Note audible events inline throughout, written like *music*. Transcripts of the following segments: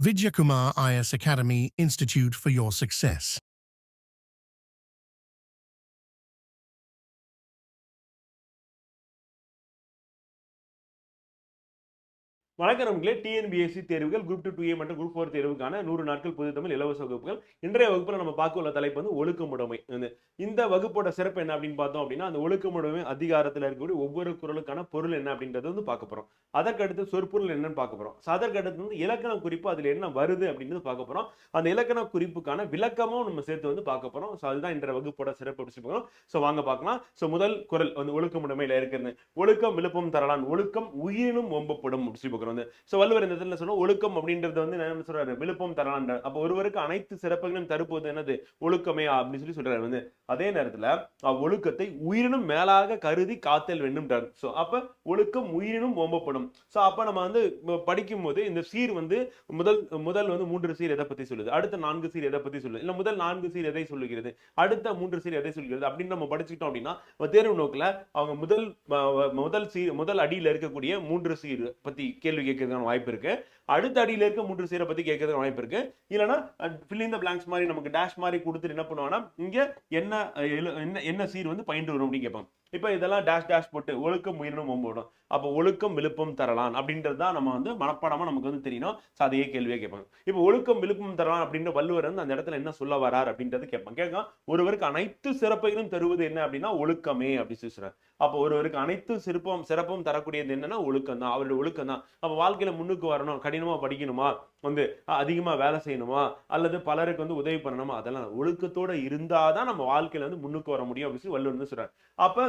Vidyakumar IS Academy Institute for your success. வணக்கம் நம்மளே TNPSC தேர்வுகள் குரூப் டூ டூ ஏ மற்றும் குரூப் ஃபோர் தேர்வுக்கான நூறு நாட்கள் புது தமிழ் இலவச வகுப்புகள். இன்றைய வகுப்பில் நம்ம பார்க்க உள்ள தலைப்பு வந்து ஒழுக்கமுடைமை. இந்த- இந்த வகுப்போட சிறப்பு என்ன அப்படின்னு பார்த்தோம் அப்படின்னா அந்த ஒழுக்கமுடைமை அதிகாரத்தில் இருக்கக்கூடிய ஒவ்வொரு குரலுக்கான பொருள் என்ன அப்படின்றத வந்து பார்க்க போகிறோம் அதற்கடுத்து சொற்பொருள் என்னன்னு பார்க்க போகிறோம் So, வந்து இலக்கண குறிப்பு அதில் என்ன வருது அப்படின்றது பார்க்க போகிறோம் அந்த இலக்கண குறிப்புக்கான விளக்கமும் நம்ம சேர்த்து வந்து பார்க்க போகிறோம் ஸோ அதுதான் இன்றைய வகுப்போட சிறப்பு அப்படின்னு சொல்லி ஸோ வாங்க பார்க்கலாம். ஸோ முதல் குரல் வந்து ஒழுக்கமுடைமையில் இருக்கிறது. ஒழுக்கம் விழுப்பம் தரலான். ஒழுக்கம் உயிரினும் ஒம்பப்படும் அப்படின்னு சொல்லி பார்க்குறோம் வந்து ஸோ வள்ளுவர் இந்த இடத்துல சொன்னா ஒழுக்கம் அப்படின்றது வந்து என்ன சொல்றாரு? விழுப்பம் தரலான்ற அப்போ ஒருவருக்கு அனைத்து சிறப்புகளையும் தருப்பது என்னது? ஒழுக்கமே அப்படின்னு சொல்லி சொல்றாரு வந்து. அதே நேரத்தில் ஒழுக்கத்தை உயிரினும் மேலாக கருதி காத்தல் வேண்டும்ன்றார். ஸோ அப்போ ஒழுக்கம் உயிரினும் ஓம்பப்படும். ஸோ அப்போ நம்ம வந்து ப- படிக்கும் போது இந்த சீர் வந்து முதல் முதல் வந்து மூன்று சீர் எதை பத்தி சொல்லுது? அடுத்த நான்கு சீர் எதை பத்தி சொல்லுது? இல்லை முதல் நான்கு சீர் எதை சொல்லுகிறது? அடுத்த மூன்று சீர் எதை சொல்கிறது அப்படின்னு நம்ம படிச்சுக்கிட்டோம் அப்படின்னா தேர்வு நோக்கில் அவங்க முதல் முதல் சீர் முதல் அடியில் இருக்கக்கூடிய மூன்று சீர் பத்தி கேள்வி கேட்கறதுக்கான வாய்ப்பு இருக்கு. அடுத்த அடியில இருக்க மூன்று சீரை பத்தி கேட்கறதுக்கு வாய்ப்பு இருக்கு. இல்லைன்னா ஃபில்லிங் த பிளாங்க்ஸ் மாதிரி நமக்கு டேஷ் மாதிரி கொடுத்துட்டு என்ன பண்ணுவாங்கன்னா இங்க என்ன என்ன என்ன சீர் வந்து பயின்று வரும் அப்படின்னு கேட்போம் இப்போ இதெல்லாம் டேஷ் டேஷ் போட்டு ஒழுக்கம் உயிரினும் ஒம்போடும் அப்போ ஒழுக்கம் விழுப்பம் தரலாம் அப்படின்றது தான் நம்ம வந்து மனப்பாடமா நமக்கு வந்து தெரியணும். ஸோ அதையே கேள்வியே கேட்பாங்க. இப்போ ஒழுக்கம் விழுப்பம் தரலாம் அப்படின்ற வள்ளுவர் வந்து அந்த இடத்துல என்ன சொல்ல வரார் அப்படின்றது கேட்பாங்க. கேட்க ஒருவருக்கு அனைத்து சிறப்பைகளும் தருவது என்ன அப்படின்னா ஒழுக்கமே அப்படி சொல்லி அப்போ ஒருவருக்கு அனைத்து சிறப்பும் சிறப்பும் தரக்கூடியது என்னன்னா ஒழுக்கம் தான் அவருடைய ஒழுக்கம் தான் அப்போ வாழ்க்கையில முன்னுக்கு வரணும் கடினமா படிக்கணுமா? வந்து அதிகமா வேலை செய்யணுமா? அல்லது பலருக்கு வந்து உதவி பண்ணணுமா? அதெல்லாம் ஒழுக்கத்தோட இருந்தாதான் நம்ம வாழ்க்கையில வந்து முன்னுக்கு வர முடியும் அப்படின்னு சொல்லி வள்ளுவர் சொல்றாரு. அப்ப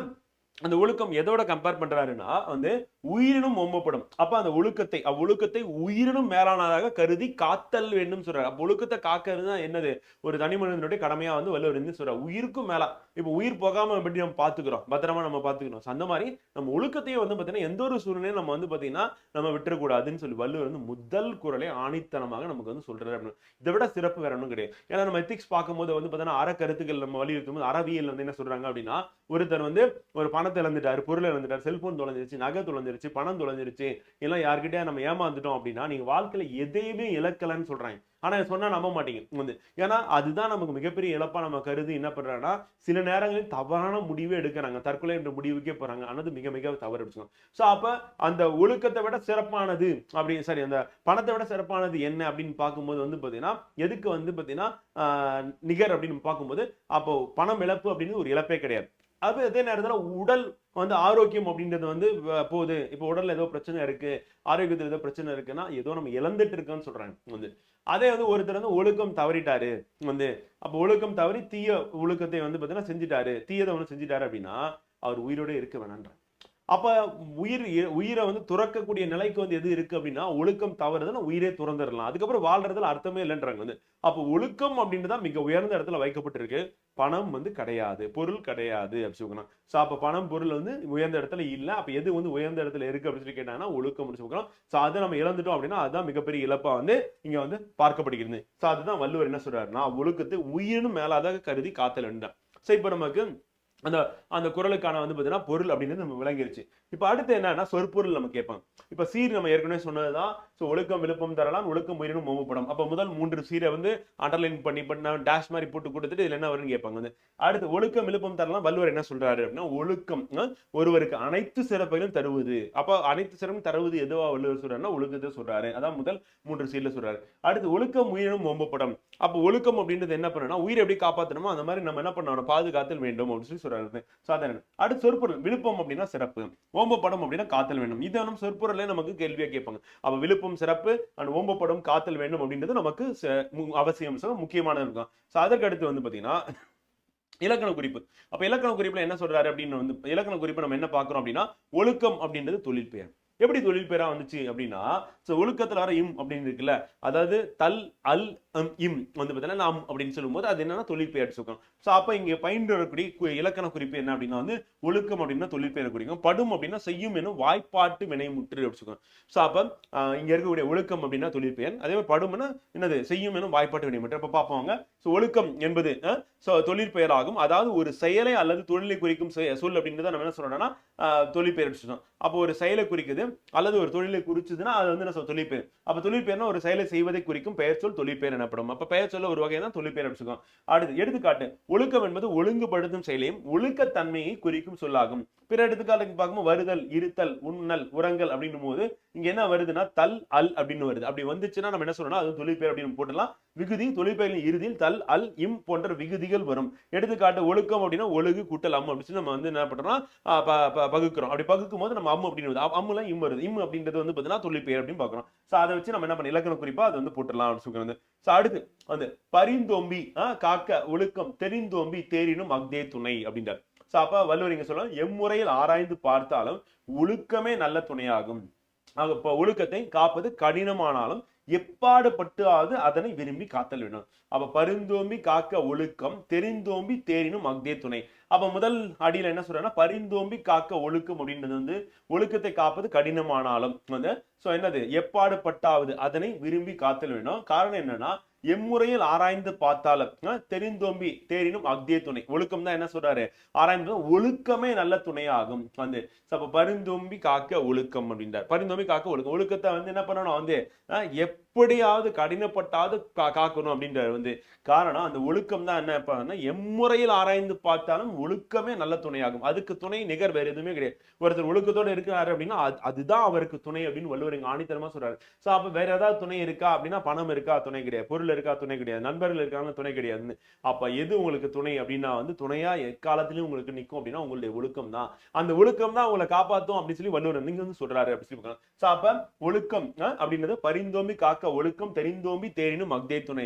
அந்த ஒழுக்கம் எதோட கம்பேர் பண்றாருன்னா வந்து உயிரினும் ஒம்பப்படும். அப்ப அந்த ஒழுக்கத்தை அவ்வொழுக்கத்தை உயிரினும் மேலானதாக கருதி காத்தல் வேண்டும் சொல்றாரு. அப்ப ஒழுக்கத்தை காக்கிறது தான் என்னது? ஒரு தனி மனிதனுடைய கடமையா வந்து வள்ளுவர் சொல்றாரு. உயிருக்கும் மேலா. இப்ப உயிர் போகாம எப்படி நம்ம பாத்துக்கிறோம்? பத்திரமா நம்ம பாத்துக்கிறோம். அந்த மாதிரி நம்ம ஒழுக்கத்தையும் வந்து பாத்தீங்கன்னா எந்த ஒரு சூழ்நிலையும் நம்ம வந்து பாத்தீங்கன்னா நம்ம விட்டுறக்கூடாதுன்னு சொல்லி வள்ளுவர் வந்து முதல் குரலை ஆணித்தனமாக நமக்கு வந்து சொல்றாரு அப்படின்னு. இதை விட சிறப்பு வேற ஒன்றும் கிடையாது. ஏன்னா நம்ம எத்திக்ஸ் பார்க்கும்போது வந்து பாத்தீங்கன்னா அற கருத்துக்கள் நம்ம வலியுறுத்தும் போது அறவியல் வந்து என்ன சொல்றாங்க அப்படின்னா ஒருத்தர் வந்து ஒரு பணத்தை இழந்துட்டாரு பொருள் இழந்துட்டார் செல்போன் தொலைஞ்சிருச்சு நகை தொலைஞ்சிருச்சு பணம் தொலைஞ்சிருச்சு எல்லாம் யார்கிட்டயா நம்ம ஏமாந்துட்டோம் அப்படின்னா நீங்க வாழ்க்கையில எதையுமே இழக்கலன்னு சொல்றாங்க. ஆனா சொன்னா நம்ப மாட்டீங்க. வந்து ஏன்னா அதுதான் நமக்கு மிகப்பெரிய இழப்பா நம்ம கருதி என்ன பண்றாங்கன்னா சில நேரங்களில் தவறான முடிவே எடுக்கிறாங்க. தற்கொலை என்ற முடிவுக்கே போறாங்க. ஆனது மிக மிக தவறு எடுத்துக்கோங்க ஸோ அப்ப அந்த ஒழுக்கத்தை விட சிறப்பானது அப்படி சரி அந்த பணத்தை விட சிறப்பானது என்ன அப்படின்னு பார்க்கும்போது வந்து பாத்தீங்கன்னா எதுக்கு வந்து பாத்தீங்கன்னா நிகர் அப்படின்னு பார்க்கும்போது அப்போ பணம் இழப்பு அப்படின்னு ஒரு இழப்பே கிடையாது. அப்போ அதே நேரத்தில் உடல் வந்து ஆரோக்கியம் அப்படின்றது வந்து வ- போகுது. இப்போ உடல்ல ஏதோ பிரச்சனை இருக்கு ஆரோக்கியத்தில் ஏதோ பிரச்சனை இருக்குன்னா ஏதோ நம்ம இழந்துட்டு இருக்கோன்னு சொல்றாங்க வந்து. அதே வந்து ஒருத்தர் வந்து ஒழுக்கம் தவறிட்டாரு வந்து. அப்போ ஒழுக்கம் தவறி தீய ஒழுக்கத்தை வந்து பார்த்தீங்கன்னா செஞ்சிட்டாரு தீயதை ஒன்று செஞ்சிட்டாரு அப்படின்னா அவர் உயிரோடு இருக்க வேணான்ற அப்போ உயிர் உயிரை வந்து துறக்கக்கூடிய நிலைக்கு வந்து எது இருக்குது அப்படின்னா ஒழுக்கம் தவறுதுன்னு உயிரே துறந்துடலாம். அதுக்கப்புறம் வாழ்றதுல அர்த்தமே இல்லைன்றாங்க வந்து. அப்போ ஒழுக்கம் அப்படின்னு தான் மிக உயர்ந்த இடத்துல வைக்கப்பட்டிருக்கு. பணம் வந்து கிடையாது பொருள் கிடையாது அப்படி சொல்லிக்கலாம் ஸோ அப்போ பணம் பொருள் வந்து உயர்ந்த இடத்துல இல்லை. அப்போ எது வந்து உயர்ந்த இடத்துல இருக்குது அப்படின்னு சொல்லி கேட்டாங்கன்னா ஒழுக்கம் அப்படின்னு ஸோ அதை நம்ம இழந்துட்டோம் அப்படின்னா அதுதான் மிகப்பெரிய இழப்பாக வந்து இங்கே வந்து பார்க்கப்படுகிறது. ஸோ அதுதான் வள்ளுவர் என்ன சொல்கிறாருன்னா ஒழுக்கத்தை உயிரினும் மேலாதாக கருதி காத்தல் வேண்டாம் ஸோ இப்போ நமக்கு அந்த அந்த குரலுக்கான வந்து பார்த்தீங்கன்னா பொருள் அப்படின்றது நம்ம விளங்கிருச்சு. இப்போ அடுத்து என்னன்னா சொற்பொருள் நம்ம கேட்பாங்க இப்போ சீர் நம்ம ஏற்கனவே சொன்னதுதான். ஸோ ஒழுக்கம் விழுப்பம் தரலாம் ஒழுக்கம் உயிரினும் மோமப்படும் அப்போ முதல் மூன்று சீரை வந்து அண்டர்லைன் பண்ணி பண்ண டேஷ் மாதிரி போட்டு கொடுத்துட்டு இதில் என்ன வரும்னு கேட்பாங்க வந்து. அடுத்து ஒழுக்கம் விழுப்பம் தரலாம். வள்ளுவர் என்ன சொல்றாரு அப்படின்னா ஒழுக்கம் ஒருவருக்கு அனைத்து சிறப்பையும் தருவது. அப்போ அனைத்து சிறப்பும் தருவது எதுவா வள்ளுவர் சொல்றாருன்னா ஒழுக்கத்தை சொல்றாரு. அதான் முதல் மூன்று சீரில் சொல்றாரு. அடுத்து ஒழுக்கம் உயிரினும் மோம்பப்படும் அப்போ ஒழுக்கம் அப்படின்றது என்ன பண்ணணும்னா உயிரை எப்படி காப்பாற்றணுமோ அந்த மாதிரி நம்ம என்ன பண்ணணும் பாதுகாத்தல் வேண்டும் அப்படின்னு சொல்லி சொல்றாரு சாதாரண அடுத்து சொற்பொருள் விழுப்பம் அப்படின்னா சிறப்பு. ஓம்பப்படம் அப்படின்னா காத்தல் வேண்டும் இது நம்ம சொற்பொருளே நமக்கு கேள்வியா கேட்பாங்க. அப்ப விழுப்பம் சிறப்பு அண்ட் ஓம்பப்படம் காத்தல் வேண்டும் அப்படின்றது நமக்கு அவசியம் so முக்கியமானது இருக்கும். ஸோ அதற்கு அடுத்து வந்து பாத்தீங்கன்னா இலக்கண குறிப்பு. அப்ப இலக்கண குறிப்புல என்ன சொல்றாரு அப்படின்னு வந்து இலக்கண குறிப்பு நம்ம என்ன பார்க்கிறோம் அப்படின்னா ஒழுக்கம் அப்படின்றது தொழில் பெயர். எப்படி தொழில் பெயரா வந்துச்சு அப்படின்னா ஸோ ஒழுக்கத்துல வர இம் அப்படின்னு இருக்குல்ல. அதாவது தல் அல் இம் வந்து பார்த்தீங்கன்னா நாம் அப்படின்னு சொல்லும்போது அது என்னன்னா தொழில் பெயர் ஸோ அப்போ இங்கே பயின்று வரக்கூடிய இலக்கண குறிப்பு என்ன அப்படின்னா வந்து ஒழுக்கம் அப்படின்னா தொழிற்பெயர் குறிக்கும். படும் அப்படின்னா செய்யும் எனும் வாய்ப்பாட்டு வினைமுற்று அப்படின்னு சொல்லுவோம் ஸோ அப்போ இங்கே இருக்கக்கூடிய ஒழுக்கம் அப்படின்னா தொழில் பெயர் அதே மாதிரி படும்னா என்னது? செய்யும் எனும் வாய்ப்பாட்டு வினைமுற்று. அப்போ பார்ப்போங்க. ஸோ ஒழுக்கம் என்பது ஸோ தொழில் பெயராகும் அதாவது ஒரு செயலை அல்லது தொழிலை குறிக்கும் சொல் அப்படின்றத நம்ம என்ன சொல்றோம்னா தொழிற்பெயர் தொழில் பெயர் அப்போ ஒரு செயலை குறிக்குது அல்லது ஒரு தொழிலை குறிச்சதுன்னா அது வந்து என்ன சொல்ல தொழிற்பெயர். அப்ப தொழிற்பெயர்னா ஒரு செயலை செய்வதை குறிக்கும் பெயர் சொல் தொழிற்பெயர் எனப்படும் அப்ப பெயர் சொல்ல ஒரு வகையை தான் தொழிற்பெயர் அப்படின்னு அடுத்து எடுத்துக்காட்டு ஒழுக்கம் என்பது ஒழுங்குபடுத்தும் செயலையும் ஒழுக்கத்தன்மையை குறிக்கும் சொல்லாகும். பிற எடுத்துக்காட்டுக்கு பார்க்கும்போது வருதல் இருத்தல் உண்ணல் உரங்கள் அப்படின்னும் போது இங்க என்ன வருதுன்னா தல் அல் அப்படின்னு வருது. அப்படி வந்துச்சுன்னா நம்ம என்ன சொல்லணும் அது தொழிற்பெயர் அப்படின்னு போட்டுலாம் விகுதி தொழிற்பெயரின் இறுதியில் தல் அல் இம் போன்ற விகுதிகள் வரும். எடுத்துக்காட்டு ஒழுக்கம் அப்படின்னா ஒழுகு கூட்டல் அம் அப்படின்னு சொல்லி நம்ம வந்து என்ன பண்ணுறோம்னா ப- ப- பகுக்கிறோம். அப்படி பகுக்கும் போது நம்ம அம் அப்படின்னு வருது. அம்முலாம் இம் வருது. இம் அப்படின்றது வந்து பார்த்தீங்கன்னா தொழிற்பெயர் அப்படின்னு பார்க்குறோம். ஸோ அதை வச்சு நம்ம என்ன பண்ண இலக்கண குறிப்பா அதை வந்து போட்டுடலாம் அப்படின்னு சொல்லுறது ஸோ அடுத்து வந்து பரிந்தோம்பி காக்க ஒழுக்கம் தெரிந்தோம்பி தேரினும் அக்தே துணை அப்படின்றார். ஸோ அப்போ வள்ளுவர் சொல்லலாம் எம்முறையில் ஆராய்ந்து பார்த்தாலும் ஒழுக்கமே நல்ல துணையாகும். ஆக, இப்போ ஒழுக்கத்தை காப்பது கடினமானாலும் எப்பாடுபட்டாவது அதனை விரும்பி காத்தல் வேணும் அப்ப பரிந்தோம்பி காக்க ஒழுக்கம் தெரிந்தோம்பி தேரினும் அக்தே துணை. அப்ப முதல் அடியில் என்ன சொல்றேன்னா பரிந்தோம்பி காக்க ஒழுக்கம் அப்படின்றது வந்து ஒழுக்கத்தை காப்பது கடினமானாலும் வந்து சோ என்னது? எப்பாடுபட்டாவது அதனை விரும்பி காத்தல் வேணும் காரணம் என்னன்னா எம்முறையில் ஆராய்ந்து பார்த்தாலும் தெரிந்தோம்பி தேரினும் அக்தே துணை. ஒழுக்கம் தான் என்ன சொல்றாரு? ஆராய்ந்து ஒழுக்கமே நல்ல துணையாகும். வந்து அப்ப பரிந்தோம்பி காக்க ஒழுக்கம் அப்படின்றார். பரிந்தோம்பி காக்க ஒழுக்கம். ஒழுக்கத்தை வந்து என்ன பண்ணணும்? வந்து எப்ப எப்படியாவது கடினப்பட்டாவது கா- காக்கணும் அப்படின்றது வந்து காரணம். அந்த ஒழுக்கம் தான் என்ன பண்ணா எம்முறையில் ஆராய்ந்து பார்த்தாலும் ஒழுக்கமே நல்ல துணையாகும். அதுக்கு துணை நிகர் வேற எதுவுமே கிடையாது. ஒருத்தர் ஒழுக்கத்தோட இருக்கிறாரு அப்படின்னா அது- அதுதான் அவருக்கு துணை அப்படின்னு வள்ளுவர் இங்க ஆணித்தரமா சொல்றாரு. ஸோ அப்ப வேற ஏதாவது துணை இருக்கா அப்படின்னா பணம் இருக்கா? துணை கிடையாது. பொருள் இருக்கா? துணை கிடையாது. நண்பர்கள் இருக்காங்க துணை கிடையாதுன்னு. அப்ப எது உங்களுக்கு துணை அப்படின்னா வந்து துணையா எக்காலத்திலையும் உங்களுக்கு நிக்கும் அப்படின்னா உங்களுடைய ஒழுக்கம் தான் அந்த ஒழுக்கம் தான் உங்களை காப்பாத்தும் அப்படின்னு சொல்லி வள்ளுவர் நீங்க வந்து சொல்றாரு அப்படி சொல்லி ஸோ அப்போ ஒழுக்கம் அஹ், அப்படின்றது பரிந்தோம்பி காக்க காக்க ஒழுக்கம் தெரிந்தோம்பி தேரினும் மக்தே துணை.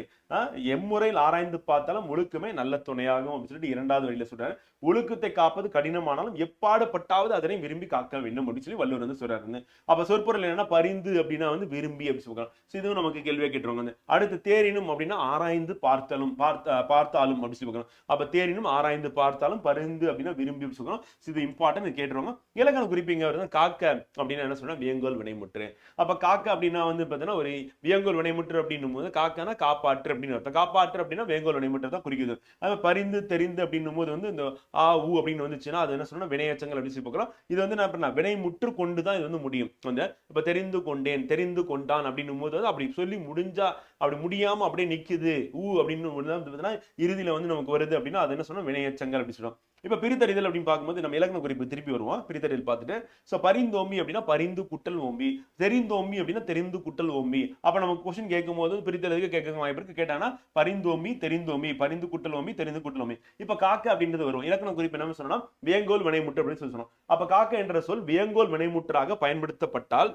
எம்முறையில் ஆராய்ந்து பார்த்தாலும் ஒழுக்கமே நல்ல துணையாகும் அப்படின்னு சொல்லிட்டு இரண்டாவது வழியில சொல்றாரு. ஒழுக்கத்தை காப்பது கடினமானாலும் எப்பாடுபட்டாவது அதனை விரும்பி காக்க வேண்டும் அப்படின்னு சொல்லி வள்ளுவர் வந்து சொல்றாரு. அப்ப சொற்பொருள் என்னன்னா பரிந்து அப்படின்னா வந்து விரும்பி அப்படின்னு சொல்றாங்க இதுவும் நமக்கு கேள்வியா கேட்டுருவாங்க. அடுத்து தேரினும் அப்படின்னா ஆராய்ந்து பார்த்தாலும் பார்த்த பார்த்தாலும் அப்படின்னு சொல்லி சொல்லுவாங்க அப்ப தேரினும் ஆராய்ந்து பார்த்தாலும் பரிந்து அப்படின்னா விரும்பி அப்படின்னு சொல்றோம் இது இம்பார்ட்டன்ட் கேட்டுருவாங்க. இலக்கணம் குறிப்பிங்க காக்க அப்படின்னா என்ன சொல்றா வேங்கோல் வினைமுற்று. அப்ப காக்க அப்படின்னா வந்து பாத்தீங்கன்னா ஒரு வியங்கோல் வினைமுற்று அப்படின்னும் போது காக்கனா காப்பாற்று அப்படின்னு அர்த்தம். காப்பாற்று அப்படின்னா வேங்கோல் வினைமுற்று தான் குறிக்குது அது பரிந்து தெரிந்து அப்படின்னும் போது வந்து இந்த ஆ ஊ அப்படின்னு வந்துச்சுன்னா அது என்ன சொல்லணும்? வினையச்சங்கள் அப்படின்னு சொல்லி பார்க்கலாம். இது வந்து என்ன பண்ண வினைமுற்று கொண்டு தான் இது வந்து முடியும். அந்த இப்போ தெரிந்து கொண்டேன் தெரிந்து கொண்டான் அப்படின்னும் போது வந்து அப்படி சொல்லி முடிஞ்சா அப்படி முடியாம அப்படியே நிக்குது. ஊ அப்படின்னு ஒண்ணு தான் வந்து பாத்தீங்கன்னா இறுதியில வந்து நமக்கு வருது அப்படின்னா அது என்ன சொன்னா வினையச்சங்கள் அப்படின்னு சொல்றோம் இப்ப பிரித்தறிதல் அப்படின்னு பார்க்கும்போது நம்ம இலக்கண குறிப்பு திருப்பி வருவோம். பிரித்தறிதல் பார்த்துட்டு சோ பரிந்தோம்பி அப்படின்னா பரிந்து குட்டல் ஓம்பி தெரிந்தோம்பி அப்படின்னா தெரிந்து குட்டல் ஓம்பி அப்ப நமக்கு கொஸ்டின் கேட்கும் போது பிரித்தறிதலுக்கு கேட்க வாய்ப்பு இருக்கு. கேட்டானா பரிந்தோமி தெரிந்தோமி பரிந்து குட்டலோமி தெரிந்து குட்டலோமி. இப்ப காக்க அப்படின்றது வரும். இலக்கண குறிப்பு என்ன சொன்னா வியங்கோல் வினைமுற்று அப்படின்னு சொல்லி சொன்னோம். அப்ப காக்க என்ற சொல் வியங்கோல் வினைமுற்றாக பயன்படுத்தப்பட்டால்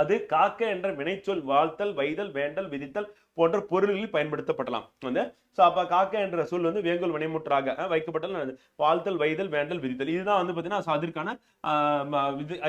அது காக்க என்ற வினைச்சொல் வாழ்த்தல் வைதல் வேண்டல் விதித்தல் போன்ற பொருள்களில் பயன்படுத்தப்படலாம். வந்து ஸோ அப்போ காக்க என்ற சொல் வந்து வேங்கோல் வினைமுற்றாக வைக்கப்பட்டால் வாழ்த்தல் வைதல் வேண்டல் விதித்தல் இதுதான் வந்து பார்த்தீங்கன்னா அதற்கான ம-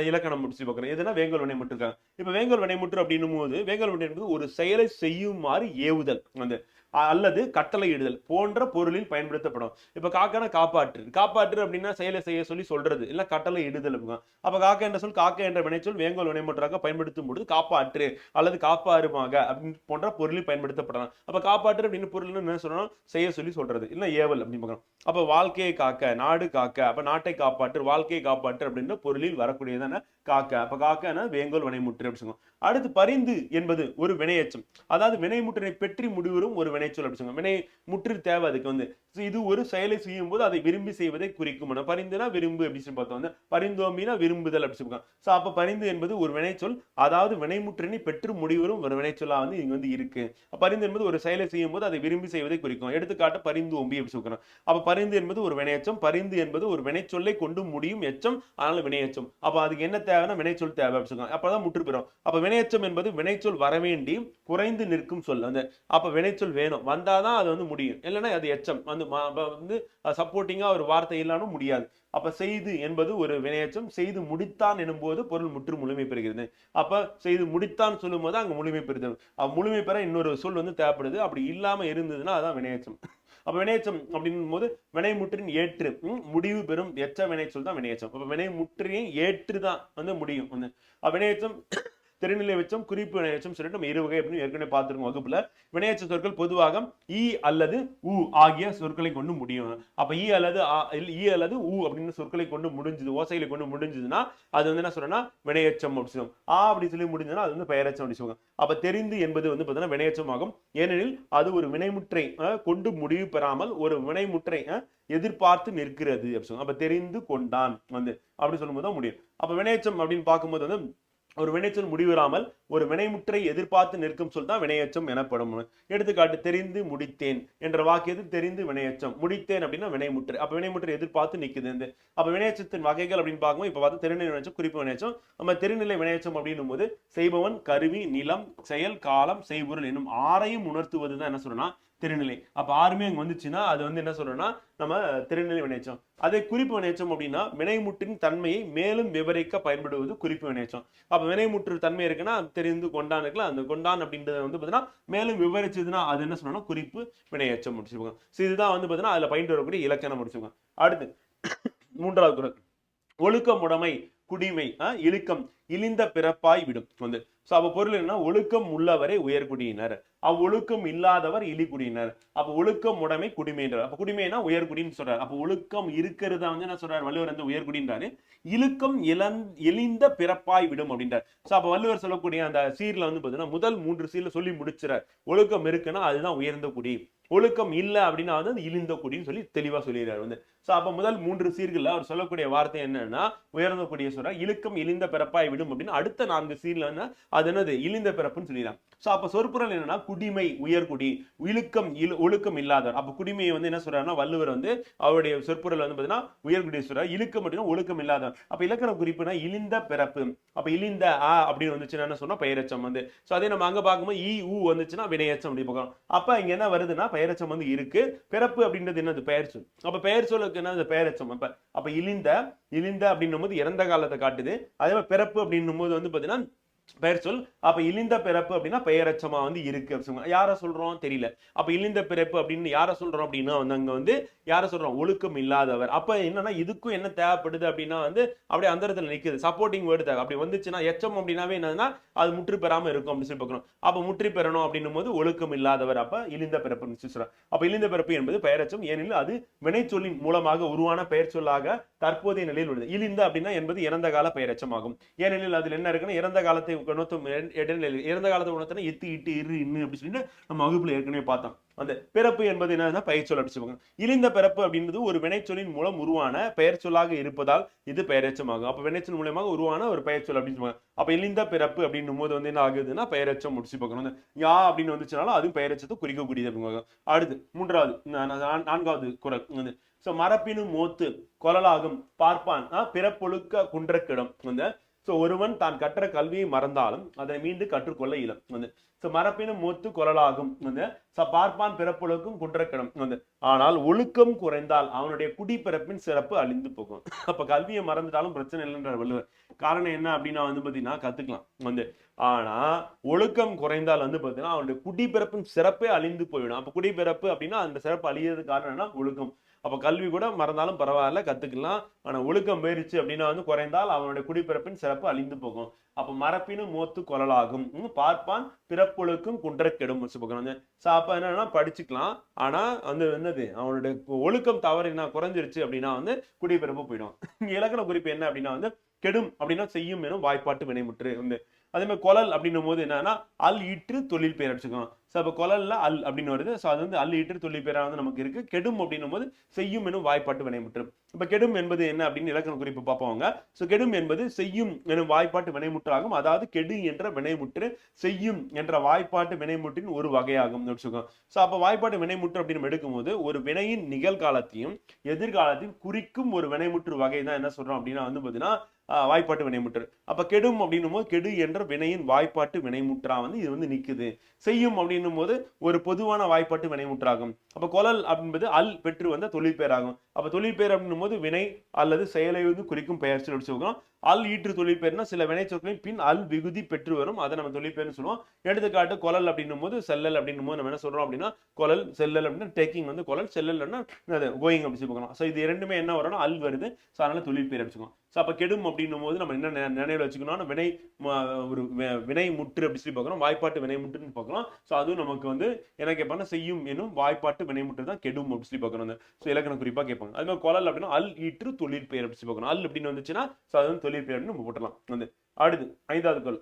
இலக்கணம் முடிச்சு பார்க்குறோம் எதுனா வேங்கோல் வினைமுற்று இப்போ இப்ப வேங்கோல் வினைமுற்று அப்படின்னும் போது வேங்கோல் வினை என்பது ஒரு செயலை செய்யுமாறு ஏவுதல். வந்து அல்லது கட்டளையிடுதல் போன்ற பொருளில் பயன்படுத்தப்படும். இப்போ காக்கான காப்பாற்று. காப்பாற்று அப்படின்னா செயலை செய்ய சொல்லி சொல்றது இல்லை கட்டளை இடுதல் அப்படிங்க காக்கா காக்க என்ற சொல்? காக்க என்ற வினைச்சொல் வேங்கோல் வினைமுற்றாக பயன்படுத்தும் பொழுது காப்பாற்று அல்லது காப்பாறுமாக அப்படின்னு போன்ற பொருளில் பயன்படுத்தப்படலாம். அப்போ காப்பாற்று அப்படின்னு பொருள் என்ன சொல்லணும் செய்ய சொல்லி சொல்றது இல்லை ஏவல் அப்படின்னு பார்க்கணும். அப்போ வாழ்க்கையை காக்க நாடு காக்க அப்போ நாட்டை காப்பாற்று வாழ்க்கையை காப்பாற்று அப்படின்ற பொருளில் வரக்கூடியதான காக்க. அப்ப காக்கனா வேங்கோல் வினைமுற்று அப்படின்னு சொல்லுவோம். அடுத்து பரிந்து என்பது ஒரு வினையச்சம். அதாவது வினைமுற்றினை பெற்றி முடிவரும் ஒரு வினைச்சொல் அப்படி சொல்லுவாங்க வினை முற்று தேவை அதுக்கு வந்து ஸோ இது ஒரு செயலை செய்யும் போது அதை விரும்பி செய்வதை குறிக்கும். நம்ம பரிந்துனா விரும்பு அப்படின்னு சொல்லி பார்த்தோம். வந்து பரிந்தோம்பினா விரும்புதல் அப்படி சொல்லுவாங்க. ஸோ அப்போ பரிந்து என்பது ஒரு வினைச்சொல். அதாவது வினைமுற்றினை பெற்று முடிவரும் ஒரு வினைச்சொல்லா வந்து இங்கே வந்து இருக்கு. பரிந்து என்பது ஒரு செயலை செய்யும் போது அதை விரும்பி செய்வதை குறிக்கும். எடுத்துக்காட்டு பரிந்து ஓம்பி அப்படி சொல்றோம் அப்போ பரிந்து என்பது ஒரு வினையச்சம். பரிந்து என்பது ஒரு வினைச்சொல்லை கொண்டு முடியும் எச்சம். அதனால வினையச்சம். அப்போ அதுக்கு என்ன தேவைன்னா வினைச்சொல் தேவை அப்படி சொல்லுவாங்க. அப்பதான் முற்று பெறும் அப்போ வினையச்சம் என்பது வினைச்சொல் வரவேண்டி குறைந்து நிற்கும் சொல். அந்த அப்போ வினைச்சொல் வேணும். வந்தால் தான் அது வந்து முடியும். இல்லைன்னா அது எச்சம். வந்து வந்து சப்போர்ட்டிங்காக ஒரு வார்த்தை இல்லாம முடியாது. அப்போ செய்து என்பது ஒரு வினையச்சம் செய்து முடித்தான் எனும்போது பொருள் முற்று முழுமை பெறுகிறது. அப்போ செய்து முடித்தான் சொல்லும் போது அங்கே முழுமை பெறுது முழுமை பெற இன்னொரு சொல் வந்து தேவைப்படுது. அப்படி இல்லாமல் இருந்ததுன்னா அதான் வினையச்சம் அப்போ வினையச்சம் அப்படின்னும் போது வினைமுற்றின் ஏற்று. முடிவு பெறும் எச்ச வினைச்சொல் தான் வினையச்சம் அப்போ வினைமுற்றியும் ஏற்று தான் வந்து முடியும். வந்து வினையச்சம் திருநிலை வச்சம் குறிப்பு வினையச்சம் சொல்லிட்டு நம்ம இரு வகை அப்படின்னு ஏற்கனவே பார்த்துருக்கோம் வகுப்புல. வினையச்ச சொற்கள் பொதுவாக இ அல்லது உ ஆகிய சொற்களை கொண்டு முடியும். அப்ப இ அல்லது ஆ, அல்லது உ அப்படின்னு சொற்களை கொண்டு முடிஞ்சது ஓசைகளை கொண்டு முடிஞ்சதுன்னா அது வந்து என்ன சொல்றேன்னா வினையச்சம் அப்படி சொல்லுவோம். ஆ அப்படி சொல்லி முடிஞ்சதுன்னா அது வந்து பெயரச்சம் அப்படி சொல்லுவாங்க அப்ப தெரிந்து என்பது வந்து பார்த்தீங்கன்னா வினையச்சமாகும். ஏனெனில் அது ஒரு வினைமுற்றை கொண்டு முடிவு பெறாமல் ஒரு வினைமுற்றை எதிர்பார்த்து நிற்கிறது அப்படி சொல்லுவாங்க அப்ப தெரிந்து கொண்டான் வந்து அப்படி சொல்லும்போது தான் முடியும். அப்ப வினையச்சம் அப்படின்னு பார்க்கும்போது வந்து ஒரு வினைச்சொல் முடிவுறாமல் ஒரு வினைமுற்றை எதிர்பார்த்து நிற்கும் சொல் தான் வினையச்சம் எனப்படும். எடுத்துக்காட்டு தெரிந்து முடித்தேன் என்ற வாக்கியத்தில் தெரிந்து வினையச்சம். முடித்தேன் அப்படின்னா வினைமுற்று. அப்ப வினைமுற்றை எதிர்பார்த்து நிற்குது இந்த அப்ப வினையச்சத்தின் வகைகள் அப்படின்னு பார்க்கும்போது இப்ப பார்த்து தெரிநிலை வினைச்சம் குறிப்பு வினையச்சம். நம்ம தெரிநிலை வினையச்சம் அப்படின்னும் போது செய்பவன் கருவி நிலம் செயல் காலம் செய்பொருள் என்னும் ஆறையும் உணர்த்துவது தான் என்ன சொல்லணும்னா திருநிலை அப்போ ஆறுமே அங்கே வந்துச்சுன்னா அது வந்து என்ன சொல்றோம்னா நம்ம திருநிலை வினைச்சோம் அதே குறிப்பு வினைச்சம் அப்படின்னா வினைமுற்றின் தன்மையை மேலும் விவரிக்க பயன்படுவது குறிப்பு வினைச்சம் அப்போ வினைமுற்று தன்மை இருக்குன்னா தெரிந்து கொண்டான் இருக்குல்ல அந்த கொண்டான் அப்படின்றத வந்து பார்த்தீங்கன்னா மேலும் விவரிச்சதுன்னா அது என்ன சொல்லணும் குறிப்பு வினையச்சம் முடிச்சுக்கோங்க ஸோ இதுதான் வந்து பார்த்தீங்கன்னா அதில் பயின்று வரக்கூடிய இலக்கணம் முடிச்சுக்கோங்க அடுத்து மூன்றாவது குரல். ஒழுக்கமுடைமை குடிமை இழுக்கம் இழிந்த பிறப்பாய் விடும். வந்து சோ அப்ப பொருள் என்ன ஒழுக்கம் உள்ளவரை உயர்குடியினர் அவ்வொழுக்கம் இல்லாதவர் இழிகுடியினர் அப்ப ஒழுக்கம் உடைமை குடிமைன்றார் அப்ப குடிமைனா உயர்குடின்னு சொல்றாரு. அப்ப ஒழுக்கம் இருக்கிறத வந்து என்ன சொல்றாரு? வள்ளுவர் வந்து உயர்குடின்றாரு இழுக்கம் இளந் எளிந்த பிறப்பாய் விடும் அப்படின்றார். சோ அப்ப வள்ளுவர் சொல்லக்கூடிய அந்த சீர்ல வந்து பாத்தீங்கன்னா முதல் மூன்று சீர்ல சொல்லி முடிச்சுறார். ஒழுக்கம் இருக்குன்னா அதுதான் உயர்ந்த குடி. ஒழுக்கம் இல்லை அப்படின்னா வந்து இழிந்த குடின்னு சொல்லி தெளிவா சொல்லிடுறாரு. வந்து ஸோ அப்போ முதல் மூன்று சீர்களில் அவர் சொல்லக்கூடிய வார்த்தை என்னன்னா உயர்ந்தக்கூடிய சொல்ற இழுக்கம் இழிந்த பிறப்பாய் விடும் அப்படின்னு அடுத்த நான்கு சீர்ல அது என்னது? இழிந்த பிறப்புன்னு சொல்லிடுறான் சோ அப்ப சொற்புறல் என்னன்னா குடிமை உயர்குடி இழுக்கம் இழு ஒழுக்கம் இல்லாதவர். அப்ப குடிமையை வந்து என்ன சொல்றாருன்னா வள்ளுவர் வந்து அவருடைய சொற்பொருள் வந்து பார்த்தீங்கன்னா உயர்குடி சொல்றாரு இழுக்கம் அப்படின்னா ஒழுக்கம் இல்லாதவர். அப்ப இலக்கண குறிப்புனா இழிந்த பிறப்பு. அப்போ இழிந்த ஆ அப்படின்னு வந்துச்சுன்னா என்ன சொன்னா பெயரச்சம் வந்து. சோ அதே நம்ம அங்க பார்க்கும்போது ஈ ஊ வந்துச்சுன்னா வினையச்சம் அப்படி பார்க்கலாம் அப்ப இங்கே என்ன வருதுன்னா பெயரச்சம் வந்து இருக்கு. பிறப்பு அப்படின்றது என்னது? பெயர் சொல். அப்ப பெயர் சொல்லுக்கு அந்த பெயரச்சம் அப்ப அப்ப இழிந்த இழிந்த அப்படின்னும் போது இறந்த காலத்தை காட்டுது. அதே மாதிரி பிறப்பு அப்படின்னும் போது வந்து பாத்தீங்கன்னா பெயர் சொல். அப்போ இழிந்த பிறப்பு அப்படின்னா பெயரச்சமாக வந்து இருக்கு அப்படின்னு யாரை சொல்கிறோம் தெரியல. அப்போ இழிந்த பிறப்பு அப்படின்னு யாரை சொல்கிறோம் அப்படின்னா வந்து அங்கே வந்து யாரை சொல்கிறோம் ஒழுக்கம் இல்லாதவர். அப்போ என்னன்னா இதுக்கும் என்ன தேவைப்படுது அப்படின்னா வந்து அப்படியே அந்த இடத்துல நிக்குது. சப்போர்ட்டிங் வேர்டு தேவை. அப்படி வந்துச்சுன்னா எச்சம் அப்படின்னாவே என்னன்னா அது முற்றி பெறாமல் இருக்கும் அப்படின்னு சொல்லி பார்க்கணும் அப்போ முற்றி பெறணும் அப்படின்னும் போது ஒழுக்கம் இல்லாதவர். அப்போ இழிந்த பிறப்புன்னு சொல்கிறோம் அப்போ இழிந்த பிறப்பு என்பது பெயரச்சம். ஏனெனில் அது வினைச்சொல்லின் மூலமாக உருவான பெயர் சொல்லாக தற்போதைய நிலையில் உள்ளது. இழிந்த அப்படின்னா என்பது இறந்த கால பெயரச்சமாகும். ஏனெனில் அதில் என்ன இருக்குன்னா இறந்த காலத்தை குணத்தும் இறந்த காலத்து உணர்த்தினா இத்து இட்டு இரு இன்னு அப்படின்னு சொல்லிட்டு நம்ம வகுப்புல ஏற்கனவே பார்த்தோம். அந்த பிறப்பு என்பது என்னன்னா பெயர்ச்சொல் சொல் அப்படி சொல்லுவாங்க. இழிந்த பிறப்பு அப்படின்றது ஒரு வினைச்சொல்லின் மூலம் உருவான பெயர் சொல்லாக இருப்பதால் இது பெயரச்சமாகும். அப்ப வினைச்சொல் மூலமாக உருவான ஒரு பெயர்ச்சொல் அப்படின்னு சொல்லுவாங்க. அப்ப இழிந்த பிறப்பு அப்படின்னும் போது வந்து என்ன ஆகுதுன்னா பெயரச்சம் முடிச்சு பார்க்கணும். யா அப்படின்னு வந்துச்சுனாலும் அதுவும் பெயரச்சத்தை குறிக்கக்கூடியது அப்படிங்க அடுத்து மூன்றாவது நான்காவது குரல் வந்து சோ மரப்பினும் மோத்து கொலலாகும் பார்ப்பான். பிறப்பொழுக்க குன்றக்கிடம். வந்து ஸோ ஒருவன் தான் கற்ற கல்வியை மறந்தாலும் அதனை மீண்டு கற்றுக்கொள்ள இயலும். வந்து ஸோ மரப்பினும் மூத்து குரலாகும். வந்து ச பார்ப்பான் பிறப்பொழுக்கும் குன்றக்கிடம். வந்து ஆனால் ஒழுக்கம் குறைந்தால் அவனுடைய குடிப்பிறப்பின் சிறப்பு அழிந்து போகும். *laughs* அப்ப கல்வியை மறந்துட்டாலும் பிரச்சனை இல்லைன்ற வள்ளுவர். காரணம் என்ன அப்படின்னா வந்து பாத்தீங்கன்னா கத்துக்கலாம். வந்து ஆனா ஒழுக்கம் குறைந்தால் வந்து பாத்தீங்கன்னா அவனுடைய குடிப்பிறப்பின் சிறப்பே அழிந்து போயிடும். அப்ப குடிப்பிறப்பு அப்படின்னா அந்த சிறப்பு அழியறதுக்கு காரணம் என்ன? ஒழுக்கம். அப்போ கல்வி கூட மறந்தாலும் பரவாயில்ல கத்துக்கலாம். ஆனால் ஒழுக்கம் போயிருச்சு அப்படின்னா வந்து குறைந்தால் அவனுடைய குடிப்பிறப்பின் சிறப்பு அழிந்து போகும். அப்போ மரப்பினும் மோத்து கொலலாகும் பார்ப்பான் பிறப்பொழுக்கும் குன்றக்கெடும் வச்சுக்கோங்க ஸோ அப்போ என்னன்னா படிச்சுக்கலாம். ஆனால் வந்து என்னது? அவனுடைய ஒழுக்கம் தவறினா குறைஞ்சிருச்சு அப்படின்னா வந்து குடிப்பிறப்பு போயிடும். இலக்கண குறிப்பு என்ன அப்படின்னா வந்து கெடும் அப்படின்னா செய்யும் எனும் வாய்ப்பாட்டு வினைமுற்று வந்து அதே மாதிரி கொலல் அப்படின்னும் போது என்னன்னா அல் ஈற்று தொழில் பெயர் அடிச்சுக்கோங்க ஸோ அப்போ கொலல்ல அல் அப்படின்னு வருது. ஸோ அது வந்து அல் ஈற்று தொழில் பேராக வந்து நமக்கு இருக்கு. கெடும் அப்படின்னும் போது செய்யும் எனும் வாய்ப்பாட்டு வினைமுற்று. இப்போ கெடும் என்பது என்ன அப்படின்னு இலக்கண குறிப்பு பார்ப்போங்க ஸோ கெடும் என்பது செய்யும் எனும் வாய்ப்பாட்டு வினைமுற்றாகும். அதாவது கெடு என்ற வினைமுற்று செய்யும் என்ற வாய்ப்பாட்டு வினைமுற்றின் ஒரு வகையாகும் வச்சுக்கோங்க ஸோ அப்போ வாய்ப்பாட்டு வினைமுற்று அப்படின்னு எடுக்கும்போது ஒரு வினையின் நிகழ்காலத்தையும் எதிர்காலத்தையும் குறிக்கும் ஒரு வினைமுற்று வகை தான் என்ன சொல்றோம் அப்படின்னா வந்து பார்த்தீங்கன்னா வாய்ப்பாட்டு வினைமுற்று. அப்போ கெடும் அப்படின்னும் போது கெடு என்ற வினையின் வாய்ப்பாட்டு வினைமுற்றா வந்து இது வந்து நிற்குது செய்யும் அப்படின்னும் போது ஒரு பொதுவான வாய்ப்பாட்டு வினைமுற்றாகும். அப்ப கொலல் அப்படின்பது அல் பெற்று வந்த தொழில் பெயராகும். அப்ப தொழில் பெயர் அப்படின்னும் போது வினை அல்லது செயலை வந்து குறிக்கும் பெயர் சொல்லி சொல்லுவோம் அல் ஈற்று தொழிற்பெயர்னா சில வினைச்சொற்களின் பின் அல் விகுதி பெற்று வரும். அதை நம்ம தொழிற்பெயர்னு சொல்லுவோம். எடுத்துக்காட்டு கொலல் அப்படின்னும் போது செல்லல் அப்படின்னும் போது நம்ம என்ன சொல்றோம் அப்படின்னா கொலல் செல்லல் அப்படின்னா டேக்கிங் வந்து கொலல் செல்லல்னா கோயிங் அப்படி பார்க்கலாம். ஸோ இது ரெண்டுமே என்ன வரும்னா அல் வருது. ஸோ அதனால தொழிற்பெயர் வச்சுக்கோம் ஸோ அப்போ கெடும் அப்படின்னும் போது நம்ம என்ன நெ- வச்சுக்கணும்னா வினை ஒரு வினை முற்று அப்படி சொல்லி பார்க்குறோம் வாய்ப்பாட்டு வினை முற்றுன்னு பார்க்கலாம். ஸோ அதுவும் நமக்கு வந்து என்ன கேட்பாங்க செய்யும் எனும் வாய்ப்பாட்டு வினைமுற்று தான் கெடும் அப்படி சொல்லி பார்க்கணும். ஸோ இலக்கண குறிப்பாக கேட்பாங்க. அது மாதிரி கொலல் அப்படின்னா அல் ஈற்று தொழிற்பெயர் அப்படி சொல்லி பார்க்கணும். அல் அப்படின்னு வந்துச்சுன்னா ஸோ அது வந்து தொழிற்பெயர் அப்படின்னு நம்ம போட்டலாம் வந்து அடுத்து ஐந்தாவது கொல்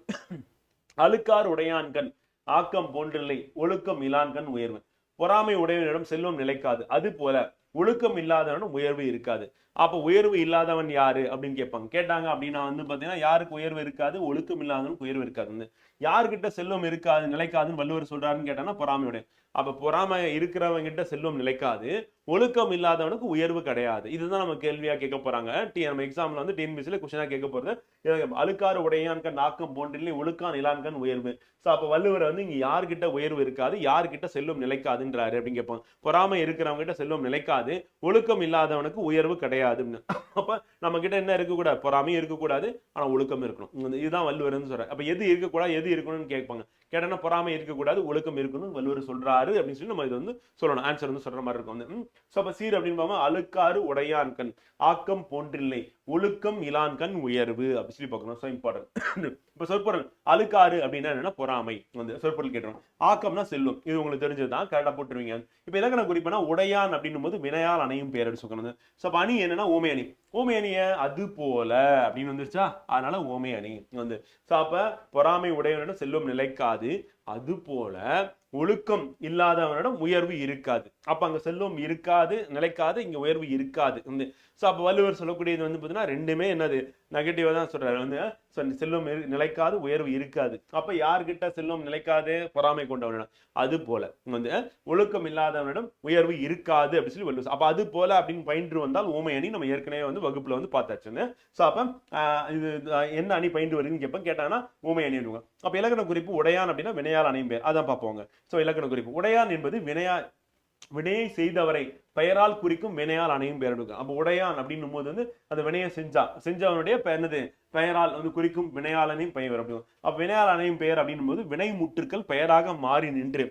அழுக்கார் உடையான்கண் ஆக்கம் போன்றில்லை ஒழுக்கம் இலான்கண் உயர்வு. பொறாமை உடையவனிடம் செல்வம் நிலைக்காது. அது போல ஒழுக்கம் இல்லாதவனும் உயர்வு இருக்காது. அப்ப உயர்வு இல்லாதவன் யாரு அப்படின்னு கேட்பாங்க. கேட்டாங்க அப்படின்னா வந்து பாத்தீங்கன்னா யாருக்கு உயர்வு இருக்காது? ஒழுக்கம் இல்லாதவனுக்கு உயர்வு இருக்காதுன்னு. யாருக்கிட்ட செல்வம் இருக்காது நிலைக்காதுன்னு வள்ளுவர் சொல்றாருன்னு கேட்டாங்கன்னா பொறாமையுடைய அப்போ பொறாமை இருக்கிறவங்க கிட்ட செல்வம் நிலைக்காது. ஒழுக்கம் இல்லாதவனுக்கு உயர்வு கிடையாது. இதுதான் நம்ம கேள்வியாக கேட்க போகிறாங்க டி நம்ம எக்ஸாமில் வந்து டிஎன்பிசியில் கொஷனாக கேட்க போகிறது அழுக்காறு உடையான்கண் நாக்கம் போன்றில்லை ஒழுக்கான் இலான்கன் உயர்வு. ஸோ அப்போ வள்ளுவர் வந்து இங்கே யார்கிட்ட உயர்வு இருக்காது யார்கிட்ட செல்வம் நிலைக்காதுன்றாரு அப்படின்னு கேட்பாங்க பொறாமை இருக்கிறவங்க கிட்ட செல்வம் நிலைக்காது ஒழுக்கம் இல்லாதவனுக்கு உயர்வு கிடையாதுன்னு. அப்போ நம்ம கிட்ட என்ன இருக்கக்கூடாது? பொறாமையும் இருக்கக்கூடாது ஆனால் ஒழுக்கம் இருக்கணும். இதுதான் வள்ளுவர்னு சொல்கிறேன் அப்போ எது இருக்கக்கூடாது எது இருக்கணும்னு கேட்பாங்க. கேட்டனா பொறாமை இருக்கக்கூடாது ஒழுக்கம் இருக்கணும் வள்ளுவர் சொல்றாரு அப்படின்னு சொல்லி நம்ம இது வந்து சொல்லணும். ஆன்சர் வந்து சொல்ற மாதிரி இருக்கும். வந்து சோ அப்ப சீர் அப்படின்னு பார்ப்போம் அழுக்காறு உடையான்கண் ஆக்கம் போன்றில்லை. ஒழுக்கம் இலான்கண் உயர்வு அப்படி சொல்லி பார்க்கணும். ஸோ இம்பார்ட்டன்ட் இப்போ சொற்பொருள் அழுக்காறு அப்படின்னா என்னன்னா பொறாமை. வந்து சொற்பொருள் கேட்டுரும் ஆக்கம்னா செல்லும் இது உங்களுக்கு தெரிஞ்சதுதான். கரெக்டாக போட்டுருவீங்க. இப்போ இலக்கண குறிப்புனா உடையான் அப்படின்னும் போது வினையால் அணையும் பேர் அப்படி சொல்லணும் ஸோ அப்போ அணி என்னன்னா ஓமை அணி. ஓமை அணிய அது போல அப்படின்னு வந்துருச்சா? அதனால ஓமை அணி வந்து. ஸோ அப்போ பொறாமை உடையவனிடம் செல்லும் நிலைக்காது. அதுபோல ஒழுக்கம் இல்லாதவனிடம் உயர்வு இருக்காது. அப்ப அங்க செல்வம் இருக்காது நிலைக்காது இங்க உயர்வு இருக்காது. வந்து ஸோ அப்ப வள்ளுவர் சொல்லக்கூடியது வந்து பார்த்தீங்கன்னா ரெண்டுமே என்னது? நெகட்டிவா தான் சொல்றாரு. வந்து செல்வம் இரு- நிலைக்காது உயர்வு இருக்காது. அப்ப யார்கிட்ட செல்வம் நிலைக்காது? பொறாமை கொண்டவனிடம். அது போல. வந்து ஒழுக்கம் இல்லாதவனிடம் உயர்வு இருக்காது அப்படின்னு சொல்லி வள்ளுவர் அப்ப அது போல அப்படின்னு பயின்று வந்தால் ஊமை நம்ம ஏற்கனவே வந்து வகுப்புல வந்து பார்த்தாச்சுன்னு ஸோ அப்ப இது என்ன அணி பயின்று வருதுன்னு கேட்போம் கேட்டாங்கன்னா ஊமை அணி அப்படிங்க அப்ப இலக்கண குறிப்பு உடையான் அப்படின்னா வினையால் அணையும் பேர். அதான் பார்ப்போங்க ஸோ இலக்கண குறிப்பு. உடையான் என்பது வினையா வினையை செய்தவரை பெயரால் குறிக்கும் வினையால் அணையும் பெயர் எடுக்கும். அப்போ உடையான் அப்படின்னும் போது வந்து அந்த வினையை செஞ்சா. செஞ்சவனுடைய என்னது? பெயரால் வந்து குறிக்கும் வினையாளனையும் பெயர் அப்படிங்கும் அப்ப வினையால் அணையும் பெயர் அப்படின்னும் போது வினை முற்றுக்கள் பெயராக மாறி நின்று.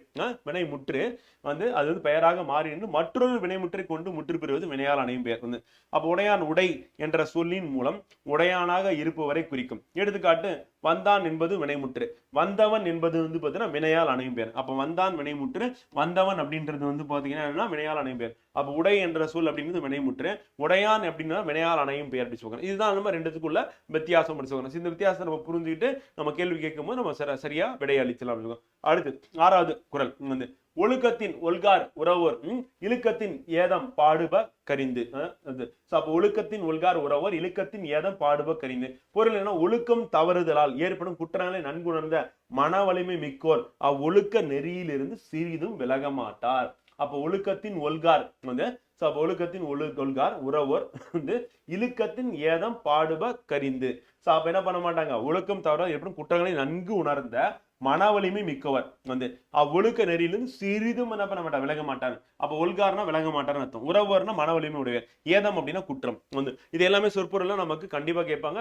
வினை முற்று வந்து அது வந்து பெயராக மாறி நின்று மற்றொரு வினைமுற்றை கொண்டு முற்று பெறுவது வினையால் அணையும் பெயர் வந்து. அப்ப உடையான் உடை என்ற சொல்லின் மூலம் உடையானாக இருப்பவரை குறிக்கும். எடுத்துக்காட்டு வந்தான் என்பது வினைமுற்று வந்தவன் என்பது வந்து பாத்தீங்கன்னா வினையால் அணையும் பெயர். அப்ப வந்தான் வினைமுற்று வந்தவன் அப்படின்றது வந்து பாத்தீங்கன்னா என்னன்னா வினையால் அணையும் பெயர். அப்போ உடை என்ற சொல் அப்படிங்கிறது வினைமுற்று. உடையான் அப்படின்னா வினையால் அணையும் பெயர் அப்படி சொல்கிறேன் இதுதான் நம்ம ரெண்டுத்துக்குள்ள வித்தியாசம் அப்படி சொல்றோம் இந்த வித்தியாசத்தை நம்ம புரிஞ்சுக்கிட்டு நம்ம கேள்வி கேட்கும்போது நம்ம சர- சரியா விடை அப்படின்னு அடுத்து ஆறாவது குரல். வந்து ஒழுக்கத்தின் ஒல்கார் உறவோர் இழுக்கத்தின் ஏதம் பாடுப கரிந்து. அப்போ அது. ஒழுக்கத்தின் ஒல்கார் உறவோர் இழுக்கத்தின் ஏதம் பாடுப கரிந்து. பொருள் என்ன ஒழுக்கம் தவறுதலால் ஏற்படும் குற்றங்களை நன்குணர்ந்த மன வலிமை மிக்கோர். அவ்வொழுக்க நெறியிலிருந்து சிறிதும் விலக மாட்டார். அப்ப ஒழுக்கத்தின் ஒல்கார் வந்து ஸோ அப்போ ஒழுக்கத்தின் ஒழு ஒல்கார் உறவோர் வந்து இழுக்கத்தின் ஏதம் பாடுப கரிந்து. சோ அப்ப என்ன பண்ண மாட்டாங்க? ஒழுக்கம் தவிர எப்படி குற்றங்களை நன்கு உணர்ந்த மன வலிமை மிக்கவர். வந்து அவ்வொழுக்க நெறியிலிருந்து சிறிதும் என்ன பண்ண மாட்டார் விலக மாட்டார். அப்ப ஒல்கார்னா விலக மாட்டார்னு அர்த்தம். உறவர்னா மன வலிமை உடையவர். ஏதம் அப்படின்னா குற்றம். வந்து இது எல்லாமே சொற்பொருள்லாம் நமக்கு கண்டிப்பா கேட்பாங்க.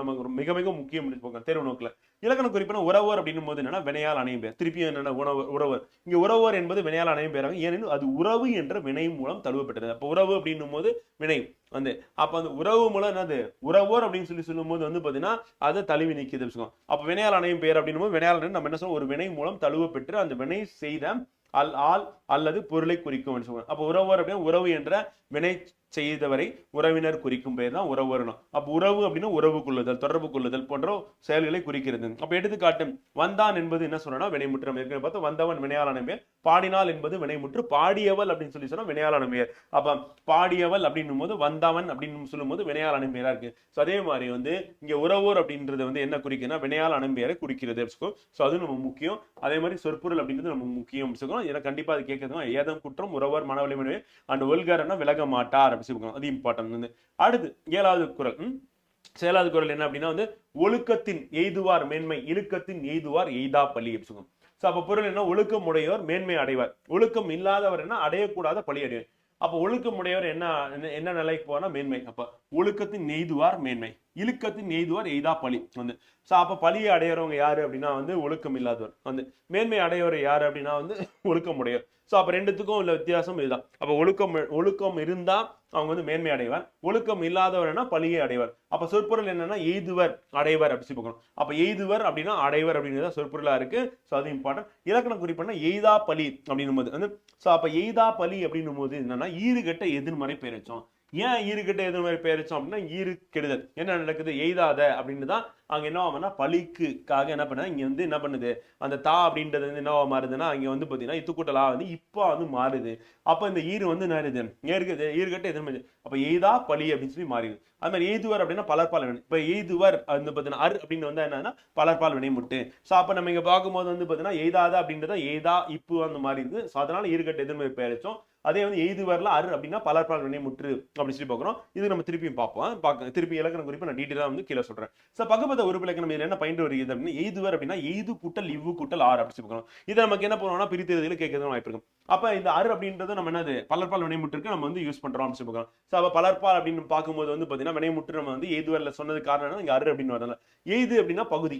நமக்கு ஒரு மிக மிக முக்கியம் போங்க தேர்வு நோக்கில். இலக்கண குறிப்பினா உறவர் அப்படின்னும் போது என்னன்னா வினையால் அணையும் பேர். திருப்பியும் என்னன்னா உணவு உறவர் இங்க உறவர் என்பது வினையால் அணையும் பேராக ஏனெனில் அது உறவு என்ற வினை மூலம் தழுவப்பட்டது. அப்ப உறவு அப்படின்னும் போது வினை. வந்து அப்ப அந்த உறவு மூலம் என்னது? உறவோர் அப்படின்னு சொல்லி சொல்லும்போது வந்து பாத்தீங்கன்னா அதை தழுவி நீக்கிது சொல்லுவோம் அப்ப வினையால் அணையும் பேர் அப்படின்னும் போது வினையால் நம்ம என்ன சொல்லுவோம் ஒரு வினை மூலம் தழுவ பெற்று அந்த வினை செய்த அல் ஆள் அல்லது பொருளை குறிக்கும் அப்படின்னு சொல்லுவோம் அப்போ உறவர் அப்படின்னா உறவு என்ற வினை செய்தவரை உறவினர் குறிக்கும் பெயர் தான் உறவுறணும் அப்ப உறவு அப்படின்னா உறவு கொள்ளுதல் தொடர்பு கொள்ளுதல் போன்ற செயல்களை குறிக்கிறது. அப்ப எடுத்துக்காட்டு வந்தான் என்பது என்ன சொல்லணும் வினைமுற்றம். ஏற்கனவே பார்த்தோம் வந்தவன் வினையாளன பெயர் பாடினாள் என்பது வினைமுற்று பாடியவள் அப்படின்னு சொல்லி சொன்னா வினையாளன பெயர். அப்ப பாடியவள் அப்படின்னும் போது வந்தவன் அப்படின்னு சொல்லும்போது வினையாளன அனுப்பெயரா இருக்கு. ஸோ அதே மாதிரி வந்து இங்க உறவோர் அப்படின்றது வந்து என்ன குறிக்குதுன்னா வினையாளன பெயரை குறிக்கிறது. ஸோ அது நம்ம முக்கியம். அதே மாதிரி சொற்பொருள் அப்படின்றது நம்ம முக்கியம். ஏன்னா கண்டிப்பா அது கேட்கறது ஏதம் குற்றம் உறவர் மனவலிமை அண்ட் ஒல்காரன்னா விலக மாட்டார். அப்படி அது இம்பார்ட்டன்ட் வந்து. அடுத்து ஏழாவது குரல். ம்? ஏழாவது குரல் என்ன அப்படின்னா வந்து ஒழுக்கத்தின் எய்துவார் மேன்மை இழுக்கத்தின் எய்துவார் எய்தா பள்ளி அப்படி ஸோ அப்போ பொருள் என்ன? ஒழுக்கம் உடையவர் மேன்மை அடைவார். ஒழுக்கம் இல்லாதவர் என்ன? அடையக்கூடாத பழி அடைவார். அப்போ ஒழுக்கமுடையவர் என்ன என்ன- என்ன நிலைக்கு போனா மேன்மை. அப்போ ஒழுக்கத்தின் நெய்துவார் மேன்மை இழுக்கத்தின் நெய்துவார் எய்தா பழி வந்து. ஸோ அப்போ பழியை அடையிறவங்க யாரு அப்படின்னா வந்து ஒழுக்கம் இல்லாதவர் வந்து. மேன்மை அடையவர் யாரு அப்படின்னா வந்து ஒழுக்கம் உடையவர். ஸோ அப்போ ரெண்டுத்துக்கும் உள்ள வித்தியாசம் இதுதான். அப்போ ஒழுக்கம் ஒழுக்கம் இருந்தால் அவங்க வந்து மேன்மை அடைவார். ஒழுக்கம் இல்லாதவர்னா பழியை அடைவார். அப்ப சொற்பொருள் என்னன்னா எய்துவர் அடைவர் அப்படி சொல்லி பார்க்கணும். அப்ப எய்துவர் அப்படின்னா அடைவர் அப்படிங்கிறது சொற்பொருளா இருக்கு. ஸோ அது இம்பார்ட்டன்ட் இலக்கணம் குறிப்புனா எய்தா பலி அப்படின்னும் போது வந்து ஸோ அப்ப எய்தா பலி அப்படின்னும் போது என்னன்னா ஈறுகட்ட எதிர்மறை பெயர் வச்சோம் ஏன் ஈறுகட்ட எது மாதிரி பெயரிச்சோம் அப்படின்னா ஈரு கெடுதல். என்ன நடக்குது? எய்தாத அப்படின்னு தான் அங்கே என்ன ஆகும்னா பலிக்குக்காக என்ன பண்ணுது? இங்கே வந்து என்ன பண்ணுது? அந்த தா அப்படின்றது வந்து என்னவா மாறுதுன்னா அங்கே வந்து பார்த்தீங்கன்னா இத்துக்கூட்டலா வந்து இப்போ வந்து மாறுது. அப்போ இந்த ஈர் வந்து நேருது ஏற்கது எது மாதிரி? அப்போ எய்தா பழி அப்படின்னு சொல்லி மாறிடுது. அது மாதிரி எய்துவர் அப்படின்னா பலர்பால் வினை. இப்போ எய்துவர் வந்து பார்த்தீங்கன்னா அர் அப்படின்னு வந்து என்னன்னா பலர்பால் வினை முட்டு ஸோ அப்போ நம்ம இங்கே பார்க்கும்போது வந்து பார்த்தீங்கன்னா எய்தாத அப்படின்றத எய்தா இப்போ அந்த மாதிரி இருக்குது ஸோ அதனால ஈறுகட்ட எதிர்மறை பெயரிச்சோம் அதே வந்து எய்துவரில் அரு அப்படின்னா பலர்பால் வினை முற்று அப்படின்னு சொல்லி பார்க்குறோம். இது நம்ம திருப்பியும் பார்ப்போம். பார்க்க திருப்பி இலக்கணம் குறிப்பு நான் டீட்டெயிலாக வந்து கீழே சொல்கிறேன் ஸோ பக்கபத உறுப்பு இலக்கணம் இதில் என்ன பயின்று வருகிறது அப்படின்னா எய்துவர் அப்படின்னா எய்து கூட்டல் இவ்வு கூட்டல் ஆறு அப்படி சொல்லி பார்க்கணும் இதை நமக்கு என்ன பண்ணுவோம்னா பிரித்து கேட்கறது வாய்ப்பு இருக்கும் அப்போ இந்த அரு அப்படின்றது நம்ம என்னது பலர்பால் வினைமுற்றுக்கு நம்ம வந்து யூஸ் பண்ணுறோம் அப்படின்னு சொல்லி பார்க்கலாம் ஸோ அப்ப பலர்பால் அப்படின்னு பார்க்கும்போது வந்து பார்த்தீங்கன்னா வினைமுற்று நம்ம வந்து எய்துவரில் சொன்னது காரணம் என்ன? அரு அப்படின்னு வரல எய்து அப்படின்னா பகுதி.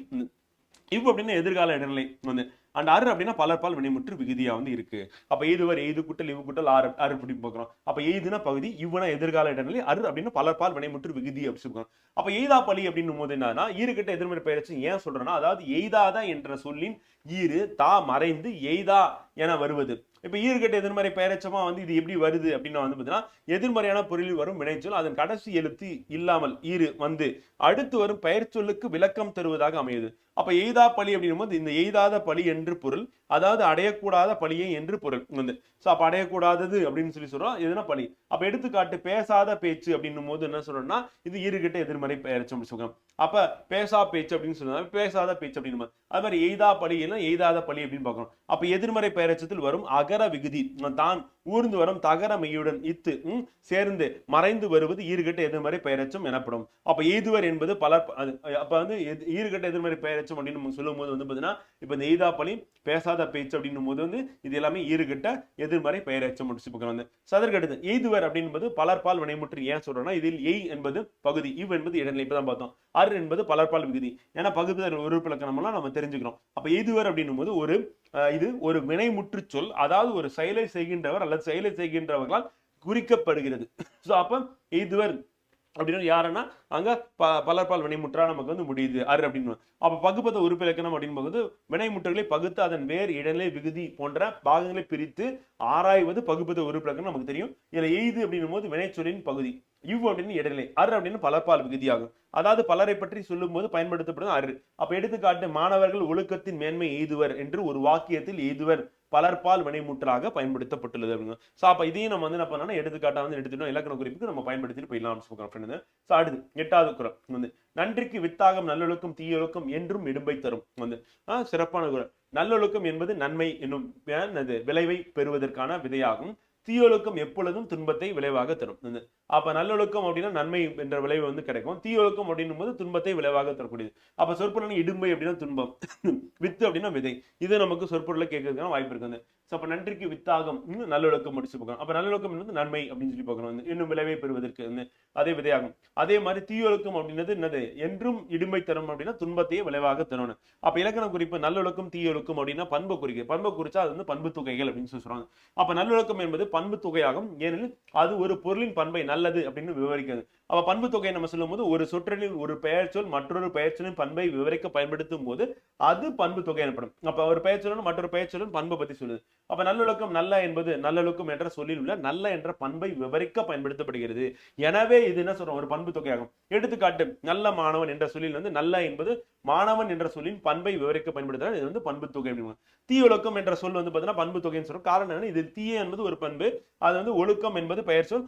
இவ் அப்படின்னா எதிர்கால இடைநிலை வந்து அண்ட் அரு அப்படின்னா பலர்பால் வினைமுற்று விகுதியாக வந்து இருக்கு. அப்ப எய்துவர் எய்து குட்டல் இவு குட்டல் ஆறு அரு அப்படி பார்க்குறோம். அப்போ எய்துனா பகுதி இவ்வளோ எதிர்கால இடநிலை அரு அப்படின்னா பலர்பால் வினைமுற்று விகுதி அப்படின்னு சொல்லுவோம் அப்போ எய்தா பழி அப்படின்னும் போது என்னன்னா ஈருக்கிட்ட எதிர்மறை பெயர்ச்சி ஏன் சொல்றேன்னா அதாவது எய்தாத என்ற சொல்லின் ஈறு தா மறைந்து எய்தா என வருவது. இப்போ ஈர்கட்ட எதிர்மறை பெயரச்சமா வந்து இது எப்படி வருது அப்படின்னா வந்து பார்த்தீங்கன்னா எதிர்மறையான பொருளில் வரும் வினைச்சொல் அதன் கடைசி எழுத்து இல்லாமல் ஈறு வந்து அடுத்து வரும் பெயர்ச்சொல்லுக்கு விளக்கம் தருவதாக அமையுது. அப்ப எய்தா பழி அப்படின்னும் போது இந்த எய்தாத பழி என்று பொருள் அதாவது அடையக்கூடாத பழியை என்று பொருள் வந்து. ஸோ அப்போ அடையக்கூடாதது அப்படின்னு சொல்லி சொல்றோம் எதுனா பழி. அப்ப எடுத்துக்காட்டு பேசாத பேச்சு அப்படின்னும் போது என்ன சொல்றோம்னா இது ஈறுகிட்ட எதிர்மறை பெயரச்சம் அப்படின்னு சொல்லுவோம் அப்ப பேசா பேச்சு அப்படின்னு சொல்லுவாங்க பேசாத பேச்சு அப்படின்னு அது மாதிரி எய்தா பழி எல்லாம் எய்தாத பழி அப்படின்னு பார்க்கணும். அப்ப எதிர்மறை பெயரச்சத்தில் வரும் தகர விகுதி. தான் ஊர்ந்து வரும் தகர மெய்யுடன் இத்து சேர்ந்து மறைந்து வருவது ஈர்கட்ட எதிர்மறை பெயரச்சம் எனப்படும். அப்ப எய்துவர் என்பது பலர் அது- அப்ப வந்து ஈர்கட்ட எதிர்மறை பெயரச்சம் அப்படின்னு நம்ம சொல்லும் போது வந்து பாத்தீங்கன்னா இப்ப இந்த எய்தா பேசாத பேச்சு அப்படின்னும் போது வந்து இது எல்லாமே ஈர்கட்ட எதிர்மறை பெயரச்சம் முடிச்சு பார்க்கணும் வந்து சதற்கடுத்து எய்துவர் அப்படின்பது பலர்பால் வினைமுற்று ஏன் சொல்றோம்னா இதில் எய் என்பது பகுதி இவ் என்பது இடைநிலை இப்பதான் பார்த்தோம். அர் என்பது பலர்பால் விகுதி. ஏன்னா பகுதி உறுப்பு இலக்கணம்லாம் நம்ம தெரிஞ்சுக்கிறோம். அப்ப எய்துவர் அப்படின்னும் போது ஒரு இது ஒரு வினை சொல். அதாவது ஒரு செயலை செய்கின்றவர் அல்லது செயலை செய்கின்றவர்களால் குறிக்கப்படுகிறது. ஸோ அப்ப எய்துவர் அப்படின்னு யாருன்னா அங்க ப பலர்பால் வினைமுற்றா நமக்கு வந்து முடியுது. அர் அப்படின்னு. அப்ப பகுப்பத உறுப்பு இலக்கணம் அப்படின்னு வினைமுற்றுகளை பகுத்து அதன் வேர் இடநிலை விகுதி போன்ற பாகங்களை பிரித்து ஆராய்வது பகுப்பத உறுப்பு இலக்கணம் நமக்கு தெரியும். இதுல எய்து அப்படின்னும் போது வினைச்சொல்லின் பகுதி. இவ் அப்படின்னு இடைநிலை அர் அப்படின்னு பலர்பால் விகுதியாகும் அதாவது பலரை பற்றி சொல்லும்போது பயன்படுத்தப்படும் அரு. அப்ப எடுத்துக்காட்டு மாணவர்கள் ஒழுக்கத்தின் மேன்மை எய்துவர் என்று ஒரு வாக்கியத்தில் எய்துவர் பலர்பால் வினைமுற்றலாக பயன்படுத்தப்பட்டுள்ளது அப்படிங்க. ஸோ அப்போ இதையும் நம்ம வந்து என்ன பண்ணோம்னா எடுத்துக்காட்டாக வந்து எடுத்துட்டோம் இலக்கண குறிப்புக்கு நம்ம பயன்படுத்திட்டு போயிடலாம் ஃப்ரெண்ட் ஸோ அடுத்து எட்டாவது குரல் வந்து நன்றிக்கு வித்தாகம் நல்லொழுக்கம் தீயொழுக்கம் என்றும் இடும்பை தரும் வந்து. ஆஹ் சிறப்பான குரல். நல்லொழுக்கம் என்பது நன்மை என்னும் விளைவை பெறுவதற்கான விதையாகும். தீயொழுக்கம் எப்பொழுதும் துன்பத்தை விளைவாக தரும். அப்ப நல்லொழுக்கம் அப்படின்னா நன்மை என்ற விளைவு வந்து கிடைக்கும். தீயொழுக்கம் அப்படின்னும் போது துன்பத்தை விளைவாக தரக்கூடியது. அப்ப சொற்பொருள் இடும்பை அப்படின்னா துன்பம். வித்து அப்படின்னா விதை. இது நமக்கு சொற்பொருளை கேட்கறதுக்கான வாய்ப்பு இருக்குது. ஸோ அப்போ நன்றிக்கு வித்தாகம் நல்லொழுக்கம் முடிச்சு பார்க்கணும் அப்போ நல்லொழுக்கம் வந்து நன்மை அப்படின்னு சொல்லி பார்க்கணும் இன்னும் விளைவை பெறுவதற்கு வந்து அதே விதையாகும். அதே மாதிரி தீயொழுக்கம் அப்படின்றது என்னது? என்றும் இடுமை தரும் அப்படின்னா துன்பத்தையே விளைவாக தரணும் அப்போ இலக்கண குறிப்பு நல்லொழுக்கம் தீயொழுக்கம் அப்படின்னா பண்பு குறிக்க பண்பு குறிச்சா அது வந்து பண்பு தொகைகள் அப்படின்னு சொல்லி சொல்றாங்க. அப்ப நல்லொழுக்கம் என்பது பண்பு தொகையாகும். ஏனெனில் அது ஒரு பொருளின் பண்பை நல்லது அப்படின்னு விவரிக்கிறது. அப்போ பண்பு தொகை நம்ம சொல்லும்போது ஒரு சொற்றொழில் ஒரு பெயர் சொல் மற்றொரு பெயர் சொல்லின் பண்பை விவரிக்க பயன்படுத்தும் போது அது பண்பு தொகை எனப்படும். அப்போ ஒரு பெயர் சொல்லணும் மற்றொரு பெயர் சொல்லும் பண்பை பற்றி சொல்லுது. அப்போ நல்லொழுக்கம் நல்ல என்பது நல்லொழுக்கம் என்ற சொல்லில் உள்ள நல்ல என்ற பண்பை விவரிக்க பயன்படுத்தப்படுகிறது. எனவே இது என்ன சொல்றோம்? ஒரு பண்பு தொகையாகும். எடுத்துக்காட்டு நல்ல மாணவன் என்ற சொல்லில் வந்து நல்ல என்பது மாணவன் என்ற சொல்லின் பண்பை விவரிக்க பயன்படுத்துறது இது வந்து பண்பு தொகை அப்படிங்க தீயொழுக்கம் என்ற சொல் வந்து பார்த்தீங்கன்னா பண்பு தொகைன்னு சொல்றோம். காரணம் என்ன இது தீய என்பது ஒரு பண்பு. அது வந்து ஒழுக்கம் என்பது பெயர் சொல்.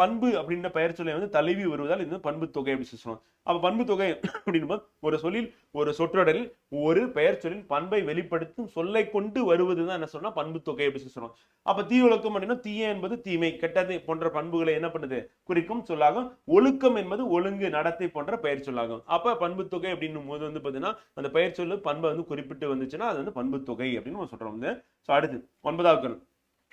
பண்பு அப்படின்ற பெயர் சொல்லை வந்து தழுவி வருவதால் இது வந்து பண்பு தொகை அப்படின்னு சொல்லுவோம் அப்ப பண்பு தொகை அப்படின்போது ஒரு சொல்லில் ஒரு சொற்றொடரில் ஒரு பெயர் சொல்லில் பண்பை வெளிப்படுத்தும் சொல்லை கொண்டு வருவது தான் என்ன சொன்னா பண்பு தொகை அப்படின்னு சொல்லி சொல்லுவோம் அப்ப தீயொழுக்கம் அப்படின்னா தீய என்பது தீமை கெட்டது போன்ற பண்புகளை என்ன பண்ணுது? குறிக்கும் சொல்லாகும். ஒழுக்கம் என்பது ஒழுங்கு நடத்தை போன்ற பெயர் சொல்லாகும். அப்ப பண்பு தொகை அப்படின்னும் போது வந்து பாத்தீங்கன்னா அந்த பெயர் சொல்லு பண்பை வந்து குறிப்பிட்டு வந்துச்சுன்னா அது வந்து பண்பு தொகை அப்படின்னு நம்ம சொல்றோம் வந்து. ஸோ அடுத்து ஒன்பதாவது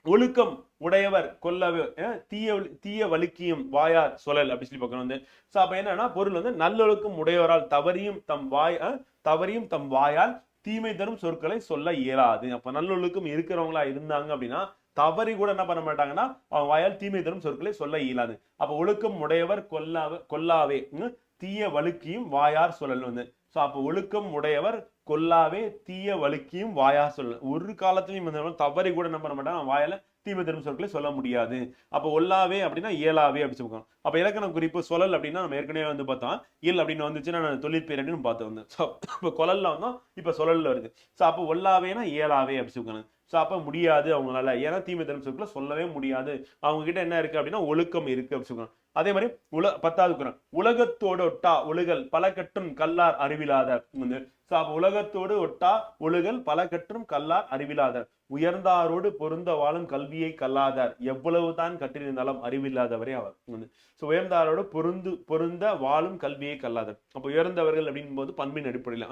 ஒழுக்கம் உடையவர் கொல்லவே தீய தீய வழுக்கியும் வாயார் சொல்லல் அப்படி சொல்லி பார்க்கணும் வந்து. ஸோ அப்ப என்னன்னா பொருள் வந்து நல்லொழுக்கம் உடையவரால் தவறியும் தம் வாய் தவறியும் தம் வாயால் தீமை தரும் சொற்களை சொல்ல இயலாது. அப்ப நல்லொழுக்கம் இருக்கிறவங்களா இருந்தாங்க அப்படின்னா தவறி கூட என்ன பண்ண மாட்டாங்கன்னா அவன் வாயால் தீமை தரும் சொற்களை சொல்ல இயலாது. அப்ப ஒழுக்கம் உடையவர் கொல்லாவே கொல்லாவே ம், தீய வழுக்கியும் வாயார் சொல்லல் வந்து. ஸோ அப்போ ஒழுக்கம் உடையவர் கொல்லாவே தீய வழுக்கியும் வாயா சொல்ல ஒரு காலத்திலையும் வந்து தவறி கூட என்ன பண்ண மாட்டாங்க வாயால தீமை தரும் சொற்களை சொல்ல முடியாது. அப்போ ஒல்லாவே அப்படின்னா இயலாவே அப்படி சொல்லுவோம் அப்போ இலக்கண குறிப்பு சொல்லல் அப்படின்னா நம்ம ஏற்கனவே வந்து பார்த்தோம் இயல் அப்படின்னு வந்துச்சுன்னா நான் தொழிற்பேர் அப்படின்னு பார்த்து வந்தேன் ஸோ இப்போ கொலல்ல வந்தோம் இப்போ சொல்லல்ல வருது. ஸோ அப்போ ஒல்லாவேனா இயலாவே அப்படி சொல்லுவாங்க. ஸோ அப்போ முடியாது அவங்களால. ஏன்னா தீமை தரும் சொற்களை சொல்லவே முடியாது. அவங்க கிட்ட என்ன இருக்கு அப்படின்னா ஒழுக்கம் இருக்கு அப்படி சொல்லுவாங்க. அதே மாதிரி உல பத்தாவது குரல். உலகத்தோடு ஒட்டா ஒழுகல் பல கட்டும் கல்லார் அறிவிலாதர் வந்து ஸோ அப்போ உலகத்தோடு ஒட்டா ஒழுகல் பல கற்றும் கல்லார் அறிவிலாதர் உயர்ந்தாரோடு பொருந்த வாழும் கல்வியை கல்லாதார். எவ்வளவுதான் கற்றிருந்தாலும் அறிவில்லாதவரே அவர். வந்து ஸோ உயர்ந்தாரோடு பொருந்து பொருந்த வாழும் கல்வியை கல்லாதர். அப்போ உயர்ந்தவர்கள் அப்படின் போது பண்பின் அடிப்படையில்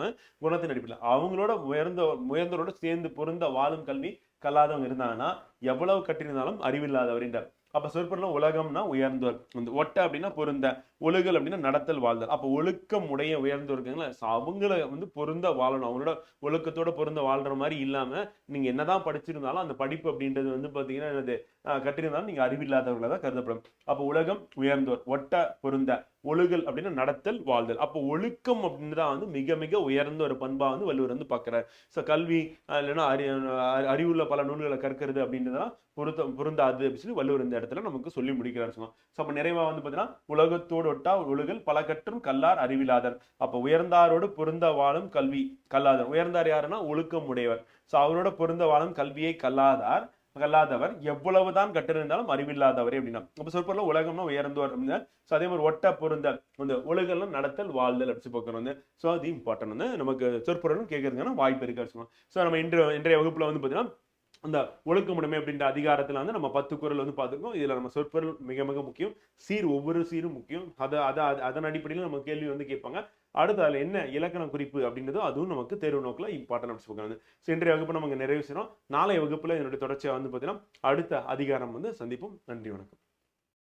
குணத்தின் அடிப்படையில். அவங்களோட உயர்ந்த உயர்ந்தவரோட சேர்ந்து பொருந்த வாழும் கல்வி கல்லாதவங்க இருந்தாங்கன்னா எவ்வளவு கற்றிருந்தாலும் அறிவில்லாதவர் என்றார். அப்போ சொற்பொருள் உலகம்னா உயர்ந்தோர். இந்த ஒட்ட அப்படின்னா பொருந்த. ஒழுகல் அப்படின்னா நடத்தல் வாழ்தல். அப்போ ஒழுக்கம் உடைய உயர்ந்தோர் இருக்காங்களா அவங்கள வந்து பொருந்த வாழணும். அவங்களோட ஒழுக்கத்தோட பொருந்த வாழ்ற மாதிரி இல்லாம நீங்க என்னதான் படிச்சிருந்தாலும் அந்த படிப்பு அப்படின்றது வந்து பாத்தீங்கன்னா என்னது? கட்டிருந்தாலும் கற்றிருந்தாலும் நீங்க தான் கருதப்படும். அப்போ உலகம் உயர்ந்தோர் ஒட்ட பொருந்த ஒழுகல் அப்படின்னா நடத்தல் வாழ்தல். அப்போ ஒழுக்கம் அப்படின்னு தான் வந்து மிக மிக உயர்ந்த ஒரு பண்பா வந்து வள்ளுவர் வந்து பார்க்கிறார் ஸோ கல்வி இல்லைன்னா அறி அறிவுள்ள பல நூல்களை கற்கிறது அப்படின்றதெல்லாம் பொருத்த பொருந்தாது அப்படின்னு சொல்லி வள்ளுவர் இந்த இடத்துல நமக்கு சொல்லி முடிக்கிறார். சொன்னோம் ஸோ அப்போ நிறைவா வந்து பார்த்தீங்கன்னா உலகத்தோடு ஒட்டா ஒழுகல் பல கற்றும் கல்லார் அறிவிலாதர். அப்போ உயர்ந்தாரோடு பொருந்த வாழும் கல்வி கல்லாதர். உயர்ந்தார் யாருன்னா? ஒழுக்கம் உடையவர் ஸோ அவரோட பொருந்த வாழும் கல்வியை கல்லாதார் கல்லாதவர். எவ்வளவுதான் கட்டிருந்தாலும் அறிவில்லாதவரே அப்படின்னா. அப்ப சொற்பொருள் உலகம்னா உயர்ந்தோர் அப்படின்னா ஸோ அதே மாதிரி ஒட்ட பொருந்தல் இந்த ஒழுகெல்லாம் நடத்தல் வாழ்தல் அப்படி பார்க்கணும் வந்து. ஸோ அது இம்பார்ட்டன் வந்து நமக்கு சொற்பொருளும் கேட்கறதுக்கான வாய்ப்பு இருக்கு சொல்லலாம் ஸோ நம்ம இன்று இன்றைய வகுப்புல வந்து பார்த்தீங்கன்னா அந்த ஒழுக்கமுடைமை அப்படின்ற அதிகாரத்தில் வந்து நம்ம பத்து குரல் வந்து பார்த்துருக்கோம் இதில் நம்ம சொற்பொருள் மிக மிக முக்கியம். சீர் ஒவ்வொரு சீரும் முக்கியம். அதை அதை அதன் அடிப்படையில் நம்ம கேள்வி வந்து கேட்பாங்க. அடுத்து அதில் என்ன இலக்கண குறிப்பு அப்படின்றதோ அதுவும் நமக்கு தேர்வு நோக்கில் இம்பார்ட்டன் அப்படி சொல்லுவாங்க ஸோ இன்றைய வகுப்பு நமக்கு நிறைவு செய்யறோம் நாளைய வகுப்பில் என்னுடைய தொடர்ச்சியாக வந்து பார்த்தீங்கன்னா அடுத்த அதிகாரம் வந்து சந்திப்போம். நன்றி வணக்கம்.